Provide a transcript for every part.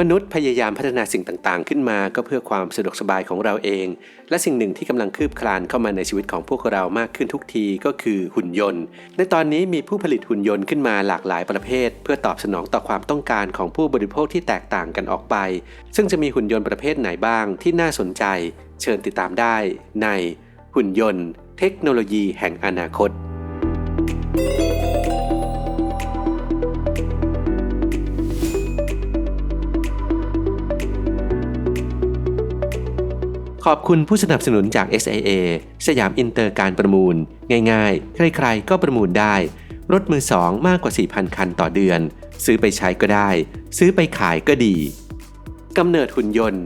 มนุษย์พยายามพัฒนาสิ่งต่างๆ ขึ้นมาก็เพื่อความสะดวกสบายของเราเอง และสิ่งหนึ่งที่กำลังคืบคลานเข้ามาในชีวิตของพวกเรามากขึ้นทุกทีก็คือหุ่นยนต์ ในตอนนี้มีผู้ผลิตหุ่นยนต์ขึ้นมาหลากหลายประเภท เพื่อตอบสนองต่อความต้องการของผู้บริโภคที่แตกต่างกันออกไป ซึ่งจะมีหุ่นยนต์ประเภทไหนบ้างที่น่าสนใจ เชิญติดตามได้ ในหุ่นยนต์ เทคโนโลยีแห่งอนาคต ขอบคุณผู้สนับสนุนจาก SIA สยามอินเตอร์การประมูล ง่ายๆ ใครๆ ก็ประมูลได้ รถมือสองมากกว่า 4,000 คันต่อเดือน ซื้อไปใช้ก็ได้ ซื้อไปขายก็ดีกำเนิดหุ่นยนต์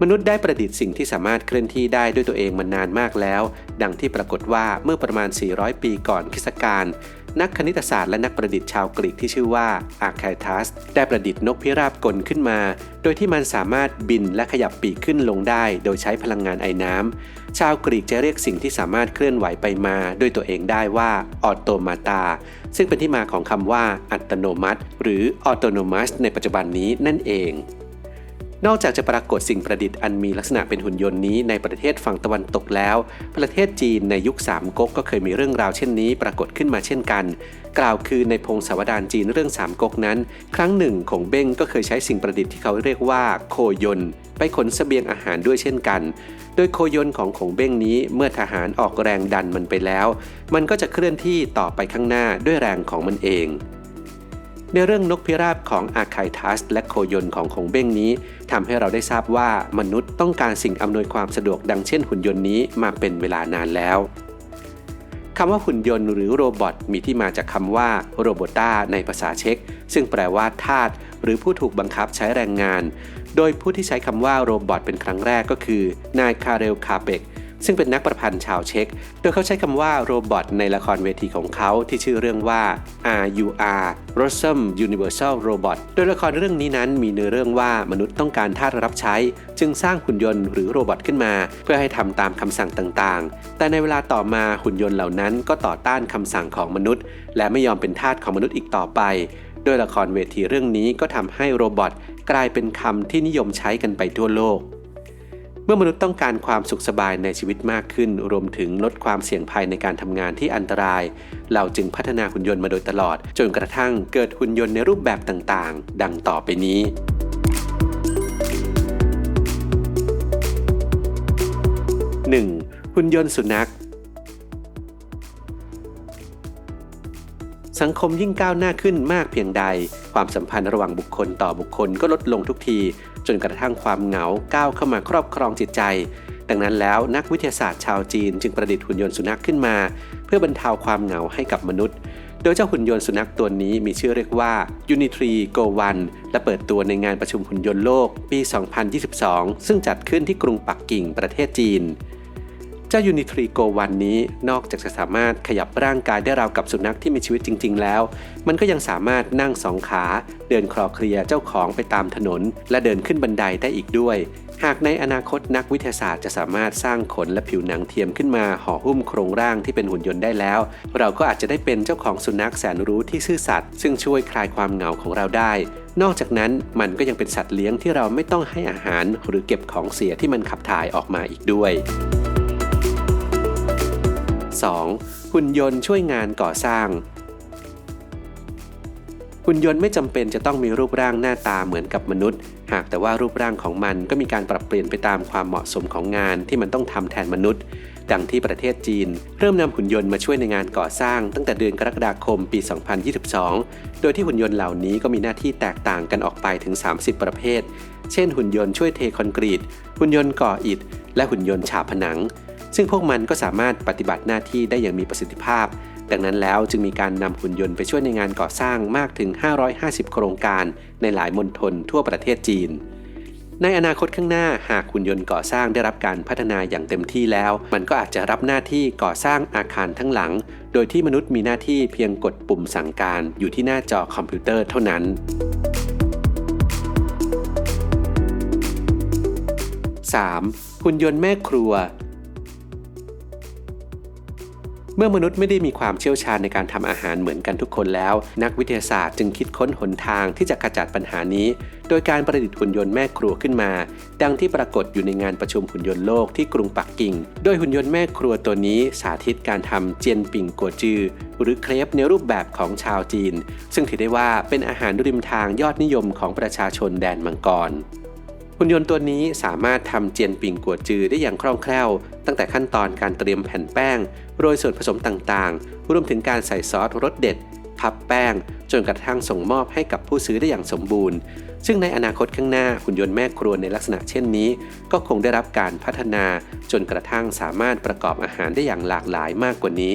มนุษย์ได้ประดิษฐ์สิ่งที่สามารถเคลื่อนที่ได้ด้วยตัวเองมานานมากแล้ว ดังที่ปรากฏว่าเมื่อประมาณ 400 ปีก่อนคริสตกาล นักคณิตศาสตร์และนักประดิษฐ์ชาวกรีกที่ชื่อว่าอาร์คทัสได้ประดิษฐ์นกพิราบกลขึ้นมา โดยที่มันสามารถบินและขยับปีกขึ้นลงได้ โดยใช้พลังงานไอ้น้ำ ชาวกรีกจะเรียกสิ่งที่สามารถเคลื่อนไหวไปมาด้วยตัวเองได้ว่าออโตมาตา ซึ่งเป็นที่มาของคำว่าอัตโนมัติ หรือออโตโนมัสในปัจจุบันนี้นั่นเอง นอกจากจะปรากฏสิ่งประดิษฐ์อันมีลักษณะเป็นหุ่นยนต์นี้ในประเทศฝั่งตะวันตกแล้ว ประเทศจีนในยุคสามก๊กก็เคยมีเรื่องราวเช่นนี้ปรากฏขึ้นมาเช่นกัน กล่าวคือในพงศาวดารจีนเรื่องสามก๊กนั้น ครั้งหนึ่งคงเบ้งก็เคยใช้สิ่งประดิษฐ์ที่เขาเรียกว่าโคยนไปขนสเสบียงอาหารด้วยเช่นกัน โดยโคยนของของเบ้งนี้เมื่อทหารออกแรงดันมันไปแล้ว มันก็จะเคลื่อนที่ต่อไปข้างหน้าด้วยแรงของมันเอง ในเรื่องนกพิราบของอาคายทัสและโคยนของคงเบ้งนี้ทำให้เราได้ทราบว่ามนุษย์ต้องการสิ่งอำนวยความสะดวกดังเช่นหุ่นยนต์นี้มาเป็นเวลานานแล้วคำว่าหุ่นยนต์หรือโรบอทมีที่มาจากคำว่าโรบอต้าในภาษาเช็ก ซึ่งแปลว่าทาสหรือผู้ถูกบังคับใช้แรงงาน โดยผู้ที่ใช้คำว่าโรบอทเป็นครั้งแรกก็คือ นายคาเรลคาเบก ซึ่งเป็นนักประพันธ์ชาวเช็ก โดยเขาใช้คำว่าโรบอทในละครเวทีของเขาที่ชื่อเรื่องว่า RUR r o s o m Universal Robot โดยละครเรื่องนี้นั้นมีเนื้อเรื่องว่ามนุษย์ต้องการทาสรับใช้ จึงสร้างหุ่นยนต์หรือโรบอทขึ้นมา เพื่อให้ทำตามคำสั่งต่างๆ แต่ในเวลาต่อมาหุ่นยนต์เหล่านั้นก็ต่อต้านคำสั่งของมนุษย์ และไม่ยอมเป็นทาสของมนุษย์อีกต่อไปโดยละครเวทีเรื่องนี้ก็ทำให้โรบอทกลายเป็นคำที่นิยมใช้กันไปทั่วโลก มื่อมนุษย์ต้องการความสุขสบายในชีวิตมากขึ้น รวมถึงลดความเสี่ยงภัยในการทำงานที่อันตราย เราจึงพัฒนาหุ่นยนต์มาโดยตลอด จนกระทั่งเกิดหุ่นยนต์ในรูปแบบต่างๆ ดังต่อไปนี้ 1. หุ่นยนต์สุนัขสังคมยิ่งก้าวหน้าขึ้นมากเพียงใด ความสัมพันธ์ระหว่างบุคคลต่อบุคคลก็ลดลงทุกที นกระทั่งความเหงาก้าวเข้ามาครอบครองจิตใจ ดังนั้นแล้วนักวิทยาศาสตร์ชาวจีนจึงประดิษฐ์หุ่นยนต์สุนัขขึ้นมา เพื่อบรรเทาความเหงาให้กับมนุษย์ โดยเจ้าหุ่นยนต์สุนัขตัวนี้มีชื่อเรียกว่า Unitry Go One และเปิดตัวในงานประชุมหุ่นยนต์โลกปี 2022 ซึ่งจัดขึ้นที่กรุงปักกิ่งประเทศจีน เจ้ายูนิทรีโกวันนี้นอกจากจะสามารถขยับร่างกายได้ราวกับสุนัขที่มีชีวิตจริง ๆ แล้ว มันก็ยังสามารถนั่งสองขา เดินคลอเคลียเจ้าของไปตามถนน และเดินขึ้นบันไดได้อีกด้วย หากในอนาคตนักวิทยาศาสตร์จะสามารถสร้างขนและผิวหนังเทียมขึ้นมาห่อหุ้มโครงร่างที่เป็นหุ่นยนต์ได้แล้ว เราก็อาจจะได้เป็นเจ้าของสุนัขแสนรู้ที่ซื่อสัตย์ซึ่งช่วยคลายความเหงาของเราได้ นอกจากนั้นมันก็ยังเป็นสัตว์เลี้ยงที่เราไม่ต้องให้อาหารหรือเก็บของเสียที่มันขับถ่ายออกมาอีกด้วย 2. หุ่นยนต์ช่วยงานก่อสร้าง หุ่นยนต์ไม่จำเป็นจะต้องมีรูปร่างหน้าตาเหมือนกับมนุษย์ หากแต่ว่ารูปร่างของมันก็มีการปรับเปลี่ยนไปตามความเหมาะสมของงานที่มันต้องทำแทนมนุษย์ ดังที่ประเทศจีน เริ่มนำหุ่นยนต์มาช่วยในงานก่อสร้าง ตั้งแต่เดือนกรกฎาคมปี 2022 โดยที่หุ่นยนต์เหล่านี้ก็มีหน้าที่แตกต่างกันออกไปถึง 30 ประเภท เช่น หุ่นยนต์ช่วยเทคอนกรีต หุ่นยนต์ก่ออิฐ และหุ่นยนต์ฉาบผนัง ซึ่งพวกมันก็สามารถปฏิบัติหน้าที่ได้อย่างมีประสิทธิภาพ ดังนั้นแล้วจึงมีการนำหุ่นยนต์ไปช่วยในงานก่อสร้างมากถึง 550 โครงการในหลายมณฑลทั่วประเทศจีน ในอนาคตข้างหน้าหากหุ่นยนต์ก่อสร้างได้รับการพัฒนาอย่างเต็มที่แล้ว มันก็อาจจะรับหน้าที่ก่อสร้างอาคารทั้งหลัง โดยที่มนุษย์มีหน้าที่เพียงกดปุ่มสั่งการอยู่ที่หน้าจอคอมพิวเตอร์เท่านั้น 3. หุ่นยนต์แม่ครัว มื่อมนุษย์ไม่ได้มีความเชี่ยวชาญในการทำอาหารเหมือนกันทุกคนแล้ว นักวิทยาศาสตร์จึงคิดค้นหนทางที่จะขจัดปัญหานี้ โดยการประดิษฐ์หุ่นยนต์แม่ครัวขึ้นมา ดังที่ปรากฏอยู่ในงานประชุมหุ่นยนต์โลกที่กรุงปักกิ่ง โดยหุ่นยนต์แม่ครัวตัวนี้สาธิตการทำเจียนปิ่งกัวจือ หรือเครปในรูปแบบของชาวจีน ซึ่งถือได้ว่าเป็นอาหารริมทางยอดนิยมของประชาชนแดนมังกร หุ่นยนต์ตัวนี้สามารถทำเจียนปิ่งกัวจือได้อย่างคล่องแคล่ว ตั้งแต่ขั้นตอนการเตรียมแผ่นแป้ง โรยส่วนผสมต่างๆ รวมถึงการใส่ซอสรสเด็ด พับแป้ง จนกระทั่งส่งมอบให้กับผู้ซื้อได้อย่างสมบูรณ์ ซึ่งในอนาคตข้างหน้าหุ่นยนต์แม่ครัวในลักษณะเช่นนี้ ก็คงได้รับการพัฒนา จนกระทั่งสามารถประกอบอาหารได้อย่างหลากหลายมากกว่านี้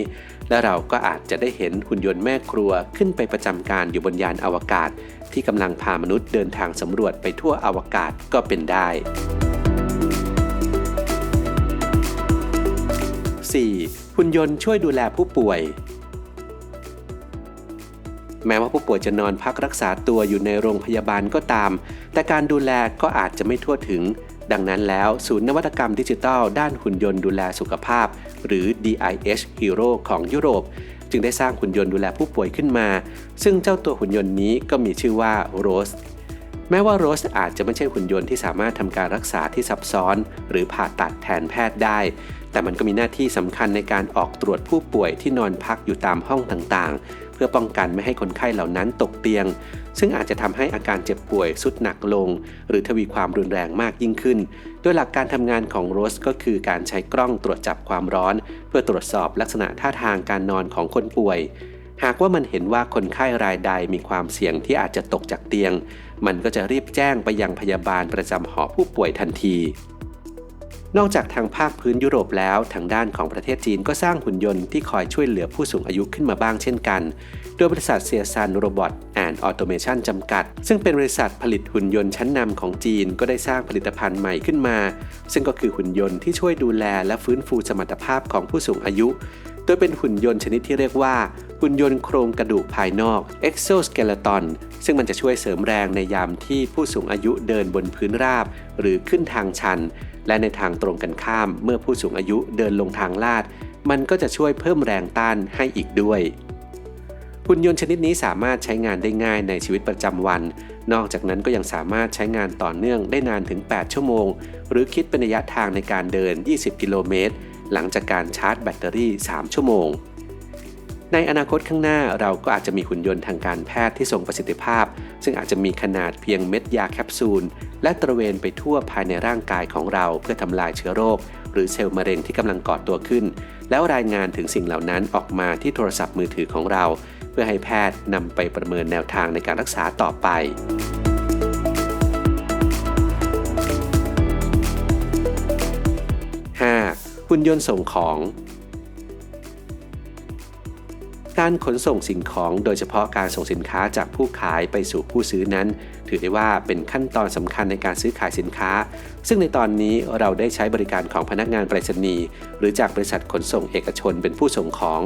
และเราก็อาจจะได้เห็นหุ่นยนต์แม่ครัวขึ้นไปประจำการอยู่บนยานอวกาศ ที่กำลังพามนุษย์เดินทางสำรวจไปทั่วอวกาศก็เป็นได้ 4. หุ่นยนต์ช่วยดูแลผู้ป่วย แม้ว่าผู้ป่วยจะนอนพักรักษาตัวอยู่ในโรงพยาบาลก็ตาม แต่การดูแลก็อาจจะไม่ทั่วถึง ดังนั้นแล้วศูนย์นวัตกรรมดิจิทัล ด้านหุ่นยนต์ดูแลสุขภาพ หรือ DIH Hero ของยุโรป จึงได้สร้างหุ่นยนต์ดูแลผู้ป่วยขึ้นมา ซึ่งเจ้าตัวหุ่นยนต์นี้ก็มีชื่อว่าโรสแม้ว่าโรสอาจจะไม่ใช่หุ่นยนต์ที่สามารถทำการรักษาที่ซับซ้อน หรือผ่าตัดแทนแพทย์ได้ แต่มันก็มีหน้าที่สำคัญในการออกตรวจผู้ป่วยที่นอนพักอยู่ตามห้องต่างๆ เพื่อป้องกันไม่ให้คนไข้เหล่านั้นตกเตียง ซึ่งอาจจะทำให้อาการเจ็บป่วยสุดหนักลง หรือทวีความรุนแรงมากยิ่งขึ้น โดยหลักการทำงานของโรสก็คือการใช้กล้องตรวจจับความร้อน เพื่อตรวจสอบลักษณะท่าทางการนอนของคนป่วย หากว่ามันเห็นว่าคนไข้รายใดมีความเสี่ยงที่อาจจะตกจากเตียง มันก็จะรีบแจ้งไปยังพยาบาลประจำหอผู้ป่วยทันที นอกจากทางภาคพื้นยุโรปแล้ว ทางด้านของประเทศจีนก็สร้างหุ่นยนต์ที่คอยช่วยเหลือผู้สูงอายุขึ้นมาบ้างเช่นกัน โดยบริษัทเซียซันโรบอทแอนด์ออโตเมชันจำกัด ซึ่งเป็นบริษัทผลิตหุ่นยนต์ชั้นนำของจีนก็ได้สร้างผลิตภัณฑ์ใหม่ขึ้นมา ซึ่งก็คือหุ่นยนต์ที่ช่วยดูแลและฟื้นฟูสมรรถภาพของผู้สูงอายุ โดยเป็นหุ่นยนต์ชนิดที่เรียกว่า หุ่นยนต์โครงกระดูกภายนอก exoskeleton ซึ่งมันจะช่วยเสริมแรงในยามที่ผู้สูงอายุเดินบนพื้นราบ หรือขึ้นทางชัน และในทางตรงกันข้ามเมื่อผู้สูงอายุเดินลงทางลาด มันก็จะช่วยเพิ่มแรงต้านให้อีกด้วยหุ่นยนต์ชนิดนี้สามารถใช้งานได้ง่ายในชีวิตประจำวัน นอกจากนั้นก็ยังสามารถใช้งานต่อเนื่องได้นานถึง 8 ชั่วโมง หรือคิดเป็นระยะทางในการเดิน 20 กิโลเมตร หลังจากการชาร์จแบตเตอรี่ 3 ชั่วโมง ในอนาคตข้างหน้าเราก็อาจจะมีหุ่นยนต์ทางการแพทย์ที่ทรงประสิทธิภาพ ซึ่งอาจจะมีขนาดเพียงเม็ดยาแคปซูล และตระเวนไปทั่วภายในร่างกายของเราเพื่อทำลายเชื้อโรค หรือเซลล์มะเร็งที่กำลังก่อตัวขึ้น แล้วรายงานถึงสิ่งเหล่านั้นออกมาที่โทรศัพท์มือถือของเรา เพื่อให้แพทย์นำไปประเมินแนวทางในการรักษาต่อไป หุ่นยนต์ส่งของ การขนส่งสินของโดยเฉพาะการส่งสินค้าจากผู้ขายไปสู่ผู้ซื้อนั้น ถือได้ว่าเป็นขั้นตอนสำคัญในการซื้อขายสินค้า ซึ่งในตอนนี้เราได้ใช้บริการของพนักงานไปรษณีย์หรือจากบริษัทขนส่งเอกชนเป็นผู้ส่งของ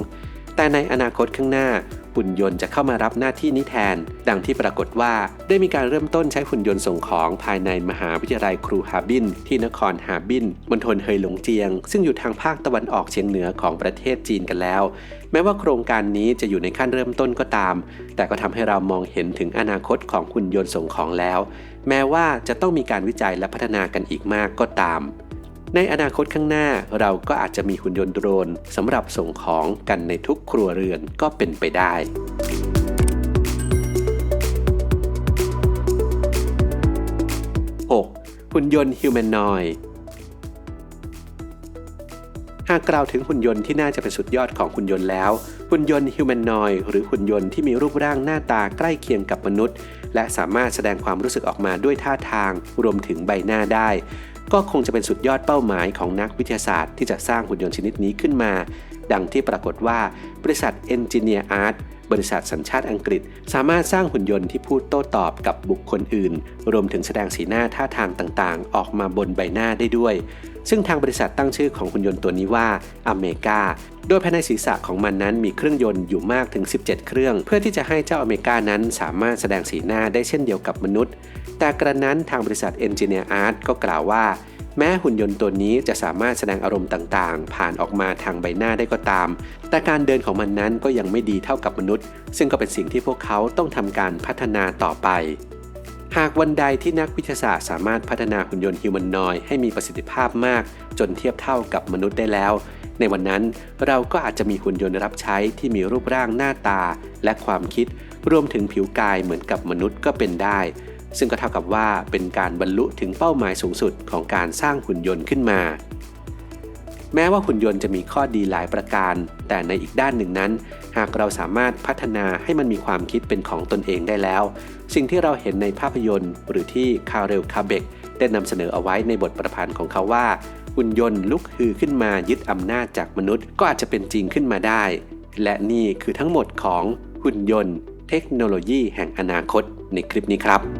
แต่ในอนาคตข้างหน้า หุ่นยนต์จะเข้ามารับหน้าที่นี้แทน ดังที่ปรากฏว่าได้มีการเริ่มต้นใช้หุ่นยนต์ส่งของภายในมหาวิทยาลัยครูฮาบิน ที่นครฮาบินมณฑลเฮยหลงเจียง ซึ่งอยู่ทางภาคตะวันออกเฉียงเหนือของประเทศจีนกันแล้ว แม้ว่าโครงการนี้จะอยู่ในขั้นเริ่มต้นก็ตาม แต่ก็ทำให้เรามองเห็นถึงอนาคตของหุ่นยนต์ส่งของแล้ว แม้ว่าจะต้องมีการวิจัยและพัฒนากันอีกมากก็ตาม ในอนาคตข้างหน้าเราก็อาจจะมีหุ่นยนต์โดรนสำหรับส่งของกันในทุกครัวเรือนก็เป็นไปได้หุ่นยนต์ฮิวแมนนอยหากกล่าวถึงหุ่นยนต์ที่น่าจะเป็นสุดยอดของหุ่นยนต์แล้ว หุ่นยนต์ฮิวแมนนอยหรือหุ่นยนต์ที่มีรูปร่างหน้าตาใกล้เคียงกับมนุษย์ และสามารถแสดงความรู้สึกออกมาด้วยท่าทาง รวมถึงใบหน้าได้ ก็คงจะเป็นสุดยอดเป้าหมายของนักวิทยาศาสตร์ที่จะสร้างหุ่นยนต์ชนิดนี้ขึ้นมา ดังที่ปรากฏว่าบริษัท Engineer Art บริษัทสัญชาติอังกฤษ สามารถสร้างหุ่นยนต์ที่พูดโต้ตอบกับบุคคลอื่น รวมถึงแสดงสีหน้าท่าทางต่างๆ ออกมาบนใบหน้าได้ด้วย ซึ่งทางบริษัทตั้งชื่อของหุ่นยนต์ตัวนี้ว่าอเมกาโดยภายในศีรษะของมันนั้นมีเครื่องยนต์อยู่มากถึง 17 เครื่อง เพื่อที่จะให้เจ้าอเมกานั้นสามารถแสดงสีหน้าได้เช่นเดียวกับมนุษย์ แต่กระนั้นทางบริษัท Engineer Art ก็กล่าวว่า แม้หุ่นยนต์ตัวนี้จะสามารถแสดงอารมณ์ต่างๆ ผ่านออกมาทางใบหน้าได้ก็ตาม แต่การเดินของมันนั้นก็ยังไม่ดีเท่ากับมนุษย์ ซึ่งก็เป็นสิ่งที่พวกเขาต้องทำการพัฒนาต่อไป หากวันใดที่นักวิทยาศาสตร์สามารถพัฒนาหุ่นยนต์ฮิวแมนนอยด์ให้มีประสิทธิภาพมาก จนเทียบเท่ากับมนุษย์ได้แล้ว ในวันนั้นเราก็อาจจะมีหุ่นยนต์รับใช้ที่มีรูปร่างหน้าตา และความคิด รวมถึงผิวกายเหมือนกับมนุษย์ก็เป็นได้ ซึ่งก็เท่ากับว่าเป็นการบรรลุถึงเป้าหมายสูงสุดของการสร้างหุ่นยนต์ขึ้นมา แม้ว่าหุ่นยนต์จะมีข้อดีหลายประการ แต่ในอีกด้านหนึ่งนั้น หากเราสามารถพัฒนาให้มันมีความคิดเป็นของตนเองได้แล้ว สิ่งที่เราเห็นในภาพยนตร์ หรือที่คาเรลคาเบกได้นำเสนอเอาไว้ในบทประพันธ์ของเขาว่าหุ่นยนต์ลุกฮือขึ้นมายึดอำนาจจากมนุษย์ ก็อาจจะเป็นจริงขึ้นมาได้ และนี่คือทั้งหมดของหุ่นยนต์ เทคโนโลยีแห่งอนาคตในคลิปนี้ครับ